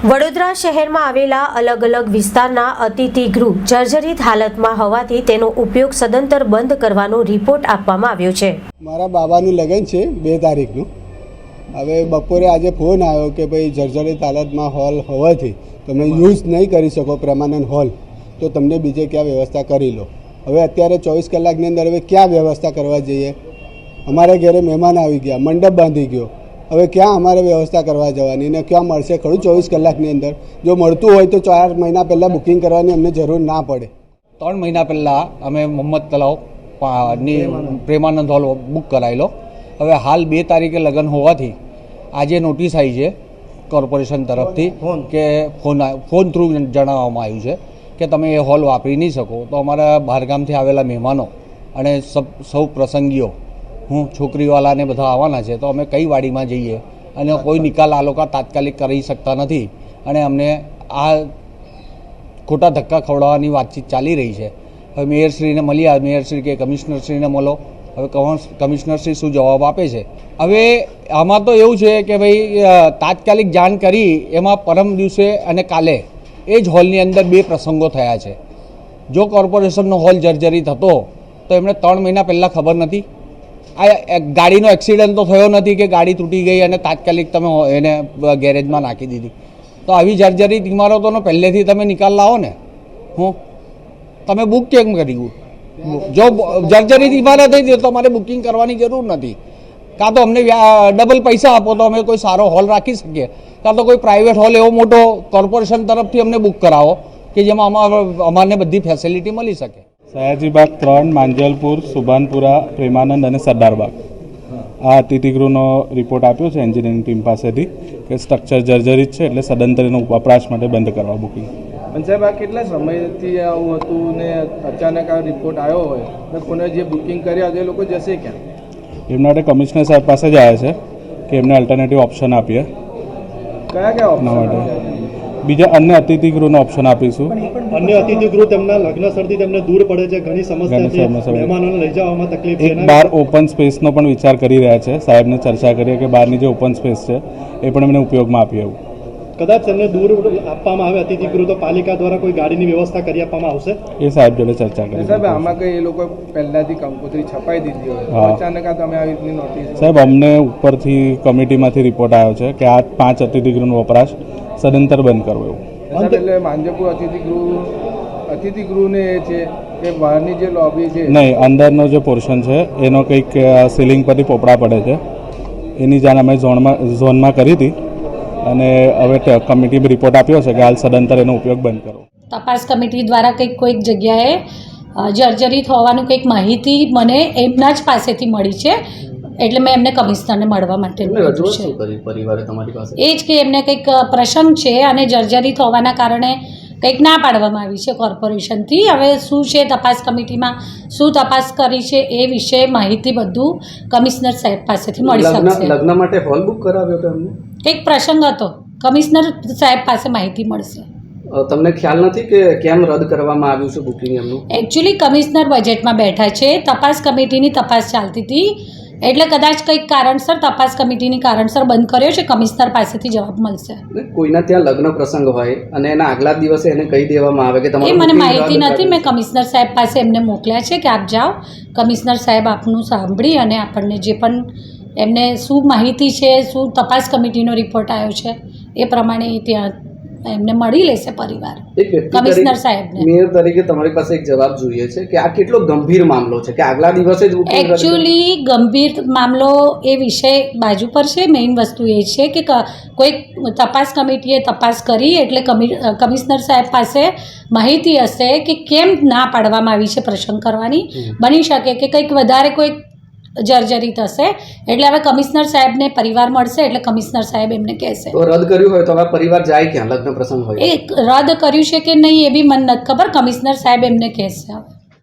વડોદરા શહેરમાં આવેલા અલગ અલગ વિસ્તારના અતિથિગૃહ જર્જરિત હાલતમાં હોવાથી તેનો ઉપયોગ સદંતર બંધ કરવાનો રિપોર્ટ આપવામાં આવ્યો છે. મારા બાબાનું લગ્ન છે બે તારીખનું. હવે બપોરે આજે ફોન આવ્યો કે ભાઈ જર્જરિત હાલતમાં હોલ હોવાથી તમે યુઝ નહીં કરી શકો પ્રેમાનંદ હોલ, તો તમને બીજે ક્યાં વ્યવસ્થા કરી લો. હવે અત્યારે ચોવીસ કલાકની અંદર હવે ક્યાં વ્યવસ્થા કરવા જઈએ? અમારા ઘરે મહેમાન આવી ગયા, મંડપ બાંધી ગયો. હવે ક્યાં અમારે વ્યવસ્થા કરવા જવાની ને ક્યાં મળશે? ખરું? ચોવીસ કલાકની અંદર. જો મળતું હોય તો ચાર મહિના પહેલાં બુકિંગ કરવાની અમને જરૂર ના પડે. ત્રણ મહિના પહેલાં અમે મોહમ્મદ તલાવની પ્રેમાનંદ હોલ બુક કરાયેલો. હવે હાલ બે તારીખે લગ્ન હોવાથી આજે નોટિસ આવી છે કોર્પોરેશન તરફથી કે ફોન ફોન થ્રુ જણાવવામાં આવ્યું છે કે તમે એ હોલ વાપરી નહીં શકો. તો અમારા બહારગામથી આવેલા મહેમાનો અને સૌ પ્રસંગીઓ હું છોકરીવાલાને બધા આવવાના છે, તો અમે કઈ વાડીમાં જઈએ? અને કોઈ નિકાલ આ લોકો તાત્કાલિક કરી શકતા નથી. અને અમને આ ખોટા ધક્કા ખવડાવવાની વાતચીત ચાલી રહી છે. હવે મેયરશ્રીને મળ્યા મેયરશ્રી કે કમિશનરશ્રીને મળો. હવે કમિશનરશ્રી શું જવાબ આપે છે? હવે આમાં તો એવું છે કે ભાઈ તાત્કાલિક જાણ કરી, એમાં પરમ દિવસે અને કાલે એ જ હોલની અંદર બે પ્રસંગો થયા છે. જો કોર્પોરેશનનો હોલ જર્જરિત હતો, તો એમણે ત્રણ મહિના પહેલાં ખબર નથી? આ ગાડીનો એક્સિડન્ટ તો થયો નથી કે ગાડી તૂટી ગઈ અને તાત્કાલિક તમે એને ગેરેજમાં નાખી દીધી. તો આવી જર્જરિત ઇમારતોનો પહેલેથી તમે નિકાલ લાવો ને. હું? તમે બુક કેમ કર્યું જો જર્જરિત ઇમારત થઈ તો તમારે બુકિંગ કરવાની જરૂર નથી. કાં તો અમને ડબલ પૈસા આપો તો અમે કોઈ સારો હોલ રાખી શકીએ. કાં તો કોઈ પ્રાઇવેટ હોલ એવો મોટો કોર્પોરેશન તરફથી અમને બુક કરાવો કે જેમાં અમારે અમારને બધી ફેસિલિટી મળી શકે. સયાજીબાગ ત્રણ માંજલપુર સુભાનપુરા પ્રેમાનંદ અને સરદારબાગ. આ અતિથિગૃહનો રિપોર્ટ આપ્યો છે એન્જિનિયરિંગ ટીમ પાસેથી કે સ્ટ્રક્ચર જર્જરિત છે એટલે સદંતરીનો વપરાશ માટે બંધ કરવા બુકિંગ પણ સાહેબ આ કેટલા સમયથી આવું હતું ને અચાનક આ રિપોર્ટ આવ્યો હોય? ને કોને જે બુકિંગ કર્યા એ લોકો જશે ક્યાં? એમના માટે કમિશનર સાહેબ પાસે જ આવ્યા છે કે એમને અલ્ટરનેટિવ ઓપ્શન આપીએ. કયા કયા ઓપ્શન માટે. બીજા અન્ય અતિથિગૃહનો ઓપ્શન આપીશું. અન્ય અતિથિગૃહ તેમના લગ્ન સરથી તેમને દૂર પડે છે ઘણી સમસ્યા છે મહેમાનોને લઈ જવામાં તકલીફ છે એક બાર ઓપન સ્પેસનો પણ વિચાર કરી રહ્યા છે. સાહેબને ચર્ચા કરીએ કે બહારની જે ઓપન સ્પેસ છે એ પણ એમને ઉપયોગમાં આપીએ એવું. કદાચ તેમને દૂર આપવામાં આવે અતિથિગૃહ તો પાલિકા દ્વારા કોઈ ગાડીની વ્યવસ્થા કરી આપવામાં આવશે? એ સાહેબ જોડે ચર્ચા કરી સાહેબ આમાં કઈ એ લોકો પહેલાથી કંકોત્રી છપાઈ દીધી હોય. અચાનક આ તમે આવી રીતની નોટિસ સાહેબ અમને ઉપરથી કમિટીમાંથી રિપોર્ટ આવ્યો છે કે આ પાંચ અતિથિગૃહનો વપરાશ સદંતર બંધ કરવો એવું. એટલે માંજપુર અતિથિગૃહ અતિથિગૃહને એ છે કે બહારની જે લોબી છે નહીં અંદરનો જે પોર્શન છે એનો કંઈક સીલિંગ પરથી પોપડા પડે છે. એની જાણ અમે ઝોનમાં ઝોનમાં કરી હતી. અને હવે કમિટી રિપોર્ટ આપ્યો છે કે હાલ સદંતર એનો ઉપયોગ બંધ કરો તપાસ કમિટી દ્વારા કંઈક કોઈક જગ્યાએ જર્જરિત હોવાનું કંઈક માહિતી મને એમના જ પાસેથી મળી છે. એટલે મેં એમને કમિશનરને મળવા માટે એ જ કે એમને કંઈક પ્રસંગ છે અને જર્જરિત હોવાના કારણે કંઈક ના પાડવામાં આવી છે કોર્પોરેશનથી. હવે શું છે તપાસ કમિટીમાં? શું તપાસ કરી છે એ વિશે માહિતી બધું કમિશનર સાહેબ પાસેથી મળી શકશે. લગ્ન માટે હોલ બુક કરાવ્યો હતો એમને? કંઈક પ્રસંગ હતો. કમિશનર સાહેબ પાસે માહિતી મળશે. તમને ખ્યાલ નથી કે કેમ રદ કરવામાં આવ્યું છે બુકિંગ એમનું? એકચ્યુઅલી કમિશનર બજેટમાં બેઠા છે. તપાસ કમિટીની તપાસ ચાલતી હતી. એટલે કદાચ કંઈક કારણસર તપાસ કમિટીની કારણસર બંધ કર્યો છે કમિશનર પાસેથી જવાબ મળશે. કોઈના ત્યાં લગ્ન પ્રસંગ હોય અને એના આગલા દિવસે એને કહી દેવામાં આવે કે એ મને માહિતી નથી મેં કમિશનર સાહેબ પાસે એમને મોકલ્યા છે કે આપ જાઓ. કમિશનર સાહેબ આપનું સાંભળી અને આપણને જે પણ એમને શું માહિતી છે શું તપાસ કમિટીનો રિપોર્ટ આવ્યો છે એ પ્રમાણે ત્યાં એમને મળી લેશે પરિવાર. કમિશનર સાહેબને. મેયર તરીકે તમારી પાસે એક જવાબ જોઈએ છે કે આ કેટલો ગંભીર મામલો છે કે આગલા દિવસે જ એકચ્યુઅલી ગંભીર મામલો એ વિષય બાજુ પર છે. મેઇન વસ્તુ એ છે કે કોઈ કોઈક તપાસ કમિટીએ તપાસ કરી એટલે કમિ કમિશનર સાહેબ પાસે માહિતી હશે કે કેમ ના પાડવામાં આવી છે પ્રસંગ કરવાની. બની શકે કે કંઈક વધારે કોઈક જર્જરિત હશે. એટલે હવે કમિશનર સાહેબને પરિવાર મળશે એટલે કમિશનર સાહેબ એમને કહેશે. રદ કર્યું હોય તો હવે પરિવાર જાય ક્યાં? લગ્ન પ્રસંગ હોય એ રદ કર્યું છે કે નહીં એ બી મને નથી ખબર. કમિશનર સાહેબ એમને કહેશે હવે.